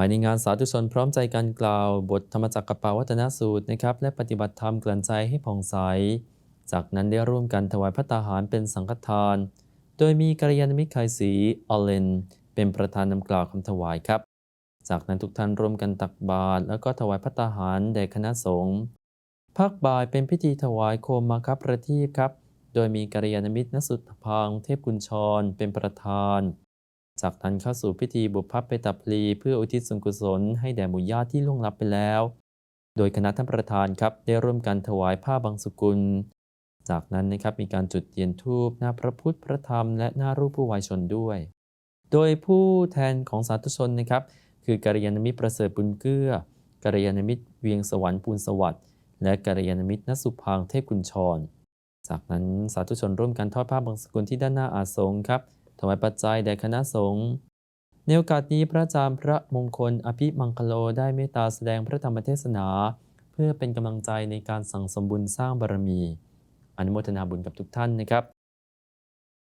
ภายในงานสาธุชนพร้อมใจกันกล่าว บทธรรมจักรกปาวัตนสูตรนะครับและปฏิบัติธรรมกลั่นใจให้ผ่องใส จากนั้นได้ร่วมกันถวายพระตาหารเป็นสังฆทาน โดยมีกัลยาณมิตรไคสีออเลน เป็นประธานนำกล่าวคำถวายครับ จากนั้นทุกท่านร่วมกันตักบาตรแล้วก็ถวายพระตาหารแด่คณะสงฆ์ภาคบ่ายเป็นพิธีถวายโคมมาครับประทีปครับ โดยมีกัลยาณมิตรณสุทธพังเทพกุญชรเป็นประธาน จากนั้นเข้าสู่พิธีบุพเพตพลีเพื่ออุทิศส่วนกุศลให้แด่หมู่ญาติที่ล่วงลับไปแล้ว โดยคณะท่านประธานครับได้ร่วมกันถวายผ้าบางสุกุล จากนั้นนะครับมีการจุดเทียนธูปหน้าพระพุทธพระธรรมและหน้ารูปผู้วายชนด้วย โดยผู้แทนของสาธุชนนะครับ คือกัลยาณมิตรประเสริฐบุญเกื้อกัลยาณมิตรเวียงสวรรค์ปูนสวัสดิ์และกัลยาณมิตรณสุพางเทพกุญชร จากนั้นสาธุชนร่วมกันทอดผ้าบางสกุลที่ด้านหน้าอาสงฆ์ครับ ถวายปัจจัยแด่คณะสงฆ์ในโอกาสนี้พระอาจารย์พระมงคลอภิมังคโลได้เมตตาแสดงพระธรรมเทศนา เพื่อเป็นกำลังใจในการสั่งสมบุญสร้างบารมี อนุโมทนาบุญกับทุกท่านนะครับ